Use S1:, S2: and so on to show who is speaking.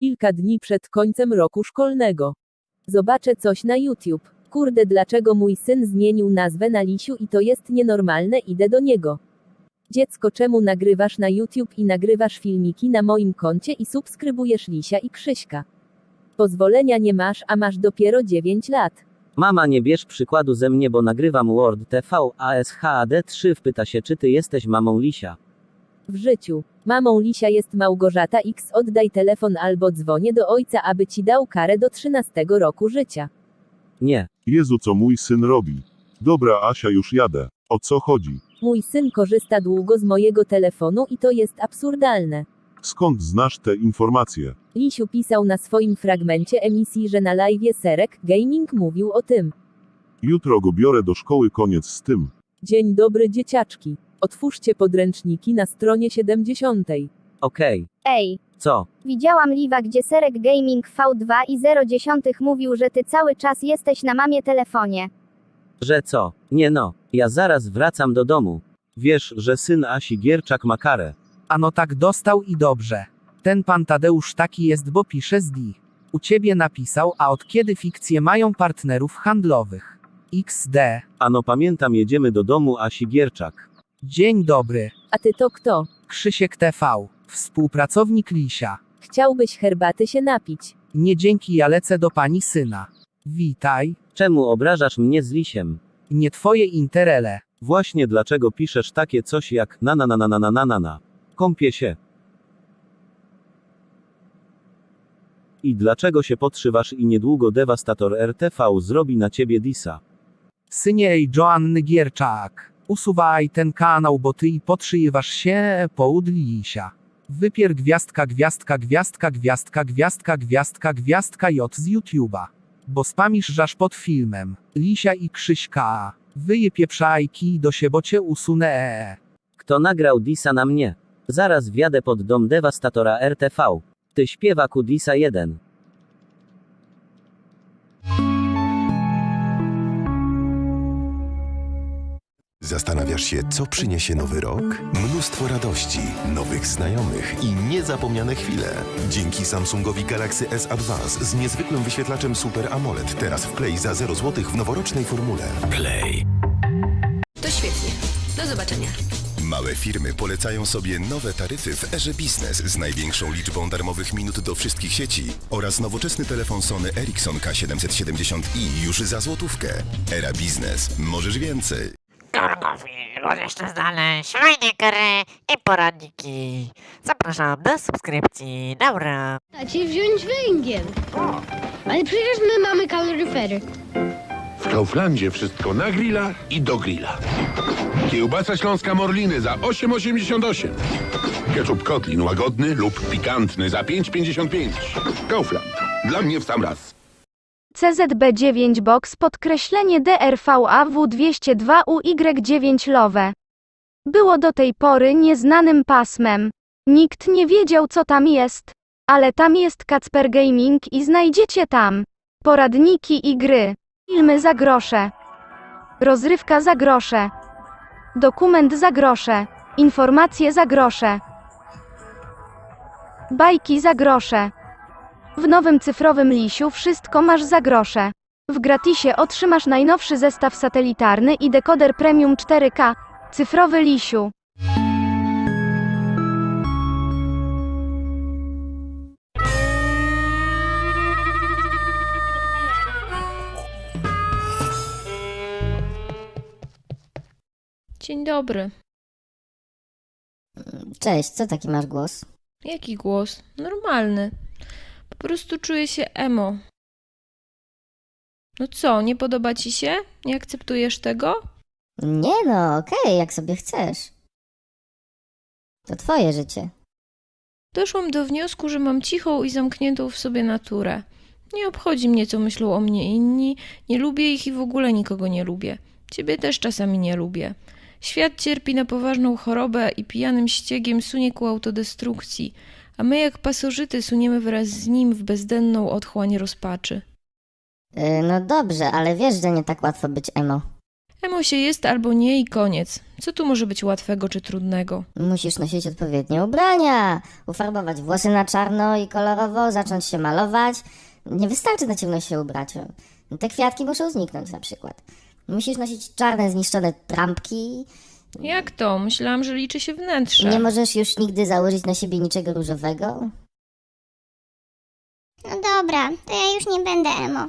S1: Kilka dni przed końcem roku szkolnego. Zobaczę coś na YouTube. Kurde, dlaczego mój syn zmienił nazwę na Lisiu i to jest nienormalne, idę do niego. Dziecko, czemu nagrywasz na YouTube i nagrywasz filmiki na moim koncie i subskrybujesz Lisia i Krzyśka? Pozwolenia nie masz, a masz dopiero 9 lat.
S2: Mama nie bierz przykładu ze mnie, bo nagrywam Word TV ASHAD3 wpyta się czy ty jesteś mamą Lisia.
S1: W życiu. Mamą Lisia jest Małgorzata X. Oddaj telefon albo dzwonię do ojca, aby ci dał karę do 13 roku życia.
S2: Nie.
S3: Jezu, co mój syn robi. Dobra, Asia, już jadę. O co chodzi?
S1: Mój syn korzysta długo z mojego telefonu i to jest absurdalne.
S3: Skąd znasz te informacje?
S1: Lisiu pisał na swoim fragmencie emisji, że na live Serek Gaming mówił o tym.
S3: Jutro go biorę do szkoły, koniec z tym.
S1: Dzień dobry dzieciaczki. Otwórzcie podręczniki na stronie 70.
S2: Okej.
S4: Ej,
S2: Co?
S4: widziałam liwa, gdzie Serek Gaming V2 i 010 mówił, że ty cały czas jesteś na mamie telefonie.
S2: Że co? Nie no. Ja zaraz wracam do domu.
S3: Wiesz, że syn Asi Gierczak ma karę.
S5: Ano tak dostał i dobrze. Ten pan Tadeusz taki jest, bo pisze z D. U ciebie napisał, a od kiedy fikcje mają partnerów handlowych? XD.
S3: Ano pamiętam, jedziemy do domu Asi Gierczak.
S5: Dzień dobry.
S1: A ty to kto?
S5: Krzysiek TV. Współpracownik Lisia.
S1: Chciałbyś herbaty się napić.
S5: Nie dzięki ja lecę do pani syna. Witaj.
S2: Czemu obrażasz mnie z Lisiem?
S5: Nie twoje interele.
S3: Właśnie dlaczego piszesz takie coś jak na na na na na na na na na. Kąpię się. I dlaczego się podszywasz i niedługo dewastator RTV zrobi na ciebie disa?
S5: Synie Joanny Gierczak. Usuwaj ten kanał, bo ty i podszyjwasz się połud Lisia. Wypier gwiazdka gwiazdka gwiazdka gwiazdka gwiazdka gwiazdka gwiazdka J z YouTube'a. Bo spamisz żaż pod filmem. Lisia i Krzyśka. Wyje pieprzajki do siebie, bo cię usunę.
S2: Kto nagrał Disa na mnie? Zaraz wjadę pod dom dewastatora RTV. Ty śpiewaku Disa 1.
S6: Zastanawiasz się, co przyniesie nowy rok? Mnóstwo radości, nowych znajomych i niezapomniane chwile. Dzięki Samsungowi Galaxy S Advance z niezwykłym wyświetlaczem Super AMOLED teraz w Play za 0 zł w noworocznej formule. Play.
S7: To świetnie. Do zobaczenia.
S6: Małe firmy polecają sobie nowe taryfy w Erze Business z największą liczbą darmowych minut do wszystkich sieci oraz nowoczesny telefon Sony Ericsson K770i już za złotówkę. Era Business. Możesz więcej.
S8: Gotowi jeszcze znaleźć fajne kary i poradniki. Zapraszam do subskrypcji. Dobra.
S9: Dacie wziąć węgiel. Ale przecież my mamy kaloryfery.
S10: W Kauflandzie wszystko na grilla i do grilla. Kiełbasa śląska Morliny za 8,88. Ketchup Kotlin łagodny lub pikantny za 5,55. Kaufland. Dla mnie w sam raz.
S11: CZB9 Box podkreślenie DRVAW202UY9 Love. Było do tej pory nieznanym pasmem. Nikt nie wiedział co tam jest. Ale tam jest Kacper Gaming i znajdziecie tam poradniki i gry, filmy za grosze, rozrywka za grosze, dokument za grosze, informacje za grosze, bajki za grosze. W nowym cyfrowym lisiu wszystko masz za grosze. W gratisie otrzymasz najnowszy zestaw satelitarny i dekoder premium 4K. Cyfrowy lisiu.
S12: Dzień dobry.
S13: Cześć, co taki masz głos?
S12: Jaki głos? Normalny. Po prostu czuję się emo. No co, nie podoba ci się? Nie akceptujesz tego?
S13: Nie no, okej, jak sobie chcesz. To twoje życie.
S12: Doszłam do wniosku, że mam cichą i zamkniętą w sobie naturę. Nie obchodzi mnie, co myślą o mnie inni, nie lubię ich i w ogóle nikogo nie lubię. Ciebie też czasami nie lubię. Świat cierpi na poważną chorobę i pijanym ściegiem sunie ku autodestrukcji, a my jak pasożyty suniemy wraz z nim w bezdenną otchłań rozpaczy.
S13: Yy, no dobrze, ale wiesz, że nie tak łatwo być emo.
S12: Emo się jest albo nie i koniec. Co tu może być łatwego czy trudnego?
S13: Musisz nosić odpowiednie ubrania, ufarbować włosy na czarno i kolorowo, zacząć się malować. Nie wystarczy na ciemno się ubrać. Te kwiatki muszą zniknąć na przykład. Musisz nosić czarne, zniszczone trampki.
S12: Jak to? Myślałam, że liczy się wnętrze.
S13: Nie możesz już nigdy założyć na siebie niczego różowego.
S4: No dobra, to ja już nie będę emo.